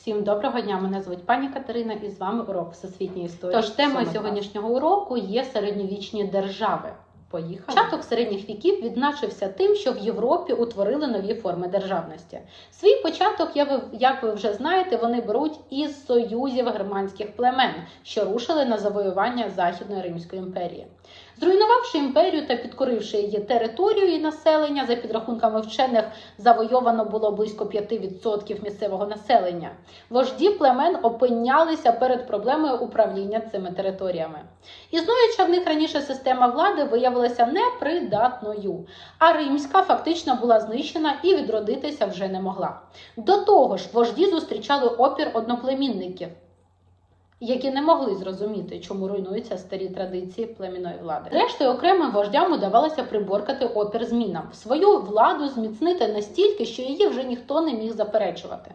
Всім доброго дня! Мене звуть пані Катерина, і з вами урок всесвітньої історії. Тож темою сьогоднішнього уроку є середньовічні держави. Поїхали. Початок середніх віків відзначився тим, що в Європі утворили нові форми державності. Свій початок, як ви вже знаєте, вони беруть із союзів германських племен, що рушили на завоювання Західної Римської імперії. Зруйнувавши імперію та підкоривши її територію і населення, за підрахунками вчених, завойовано було близько 5% місцевого населення. Вожді племен опинялися перед проблемою управління цими територіями. Існуюча в них раніше система влади виявилася непридатною, а римська фактично була знищена і відродитися вже не могла. До того ж, вожді зустрічали опір одноплемінників. Які не могли зрозуміти, чому руйнуються старі традиції племінної влади. Зрештою, окремим вождям удавалося приборкати опір змінам, свою владу зміцнити настільки, що її вже ніхто не міг заперечувати.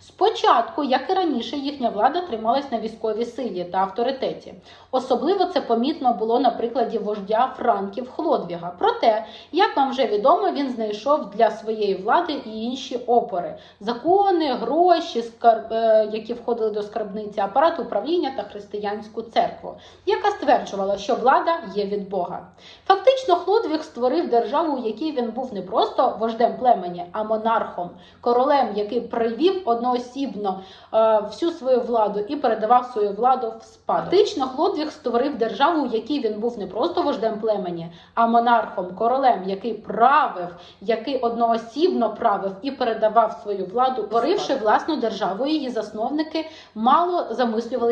Спочатку, як і раніше, їхня влада трималась на військовій силі та авторитеті. Особливо це помітно було на прикладі вождя Франків Хлодвіга. Проте, як вам вже відомо, він знайшов для своєї влади і інші опори: закони, гроші, скарб, е, які входили до скарбниці, апарат управління та християнську церкву, яка стверджувала, що влада є від Бога. Фактично, Хлодвіг створив державу, у якій він був не просто вождем племені, а монархом, королем, який привів одноосібно е, всю свою владу і передавав свою владу в спадок. Фактично, Хлодвіг створив державу, у якій він був не просто вождем племені, а монархом, королем, який правив, який одноосібно правив і передавав свою владу, творивши власну державу. Її засновники мало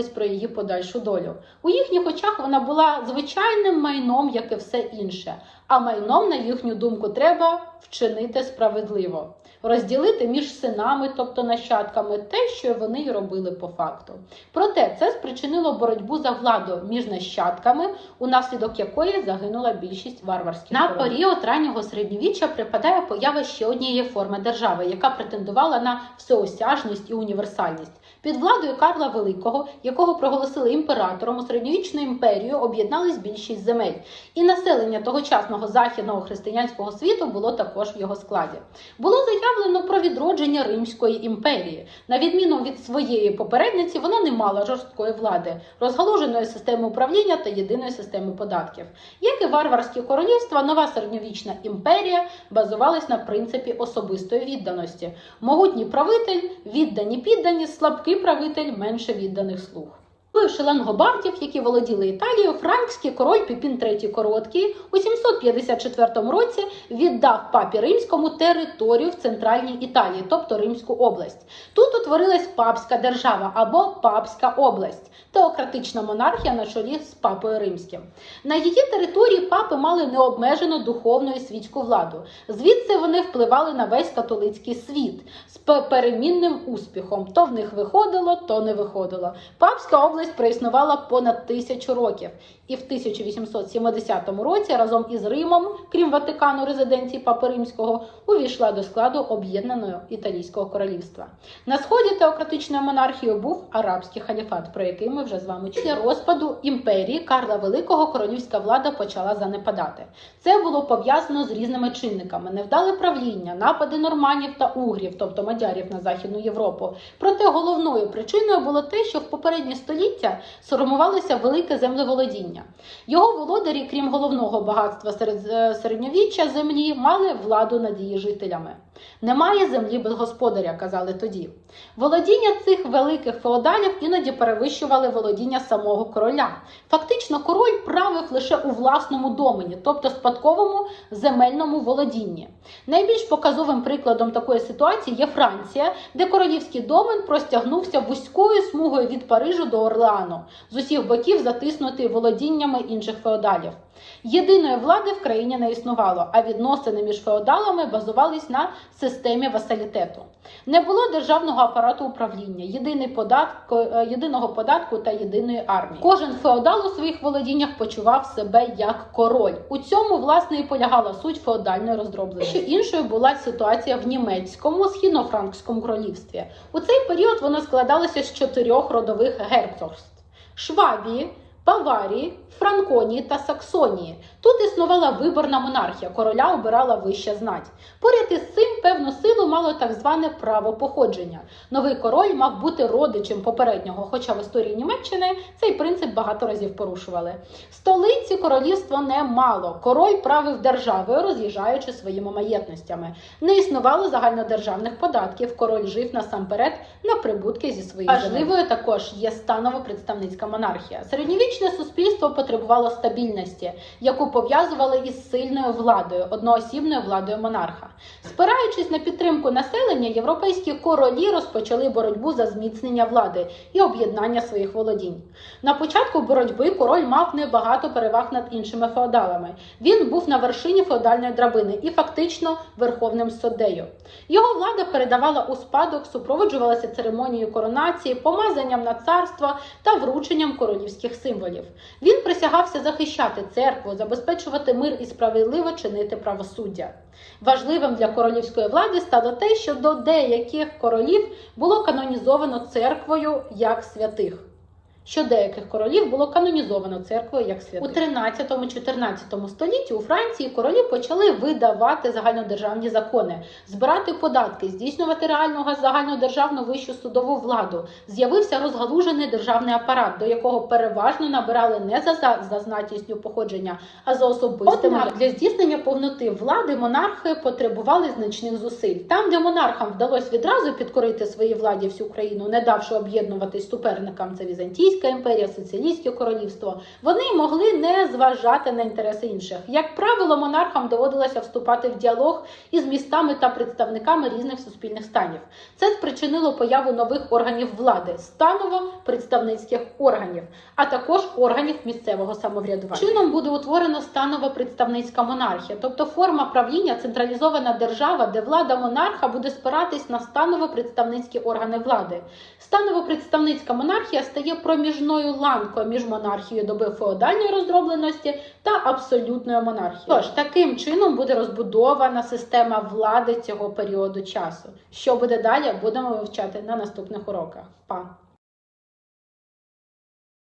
замислювались про її подальшу долю. У їхніх очах вона була звичайним майном, як і все інше. А майном, на їхню думку, треба вчинити справедливо, розділити між синами, тобто нащадками, те, що вони й робили по факту. Проте це спричинило боротьбу за владу між нащадками, унаслідок якої загинула більшість варварських на період раннього середньовіччя припадає поява ще однієї форми держави, яка претендувала на всеосяжність і універсальність. Під владою Карла Великого, якого проголосили імператором у середньовічну імперію, об'єднались більшість земель, і населення тогочасного західного християнського світу було також в його складі. Було заявлено про відродження Римської імперії. На відміну від своєї попередниці, вона не мала жорсткої влади, розгалуженої системи управління та єдиної системи податків. Як і варварські королівства, нова середньовічна імперія базувалась на принципі особистої відданості. Могутній правитель, віддані піддані, слабкий правитель, менше відданих слуг. Вивши лангобардів, які володіли Італією, франкський король Піпін III Короткий у 754 році віддав папі римському територію в центральній Італії, тобто Римську область. Тут утворилась папська держава або папська область, теократична монархія на чолі з папою римським. На її території папи мали необмежену духовну і світську владу. Звідси вони впливали на весь католицький світ з перемінним успіхом. То в них виходило, то не виходило. Папська область проіснувала понад тисячу років, і в 1870 році разом із Римом, крім Ватикану, резиденції Папи Римського, увійшла до складу об'єднаного італійського королівства. На сході теократичною монархією був арабський халіфат, про який ми вже з вами чули. Розпаду імперії Карла Великого королівська влада почала занепадати. Це було пов'язано з різними чинниками: невдале правління, напади норманів та угрів, тобто мадярів на західну Європу. Проте головною причиною було те, що в попередні століття сформувалося велике землеволодіння. Його володарі, крім головного багатства серед е, середньовіччя землі, мали владу над її жителями. Немає землі без господаря, казали тоді. Володіння цих великих феодалів іноді перевищували володіння самого короля. Фактично, король правив лише у власному домені, тобто спадковому земельному володінні. Найбільш показовим прикладом такої ситуації є Франція, де королівський домен простягнувся вузькою смугою від Парижу до Орлеану, з усіх боків затиснутий володіннями інших феодалів. Єдиної влади в країні не існувало, а відносини між феодалами базувались на системі васалітету. Не було державного апарату управління, єдиний податку, е, єдиного податку та єдиної армії. Кожен феодал у своїх володіннях почував себе як король. У цьому власне і полягала суть феодальної роздробленості. Ще іншою була ситуація в німецькому східно-франкському королівстві. У цей період воно складалося з чотирьох родових герцогств: Швабії, Баварії, Франконії та Саксонії. Тут існувала виборна монархія, короля обирала вища знать. Поряд із цим певну силу мало так зване право походження. Новий король мав бути родичем попереднього, хоча в історії Німеччини цей принцип багато разів порушували. Столиці королівства не мало. Король правив державою, роз'їжджаючи своїми маєтностями. Не існувало загальнодержавних податків. Король жив насамперед на прибутки зі своїх. Важливою також є станова представницька монархія. Середньовічне суспільство потребувало стабільності, яку пов'язували із сильною владою, одноосібною владою монарха. Спираючись на підтримку населення, європейські королі розпочали боротьбу за зміцнення влади і об'єднання своїх володінь. На початку боротьби король мав небагато переваг над іншими феодалами. Він був на вершині феодальної драбини і фактично верховним суддею. Його влада передавала у спадок, супроводжувалася церемонією коронації, помазанням на царство та врученням королівських символів. Він присягався захищати церкву, забезпечувати мир і справедливо чинити правосуддя. Важливим для королівської влади стало те, що до деяких королів було канонізовано церквою як святих. Що деяких королів було канонізовано церквою як святих. У 13-14 столітті у Франції королі почали видавати загальнодержавні закони, збирати податки, здійснювати реальну загальнодержавну вищу судову владу. З'явився розгалужений державний апарат, до якого переважно набирали не за, за, за знатністю походження, а за особистими. Однак для здійснення повноти влади монархи потребували значних зусиль. Там, де монархам вдалося відразу підкорити своїй владі всю країну, не давши об'єднуватись суперникам, це Візантійська імперія, Соціалістське королівство, вони могли не зважати на інтереси інших. Як правило, монархам доводилося вступати в діалог із містами та представниками різних суспільних станів. Це спричинило появу нових органів влади, станово-представницьких органів, а також органів місцевого самоврядування. Чином буде утворено станова представницька монархія, тобто форма правління централізована держава, де влада монарха буде спиратись на станово-представницькі органи влади. Станово-представницька монархія стає проміжною ланкою між монархією доби феодальної роздробленості та абсолютною монархією. Тож таким чином буде розбудована система влади цього періоду часу. Що буде далі, будемо вивчати на наступних уроках. Па!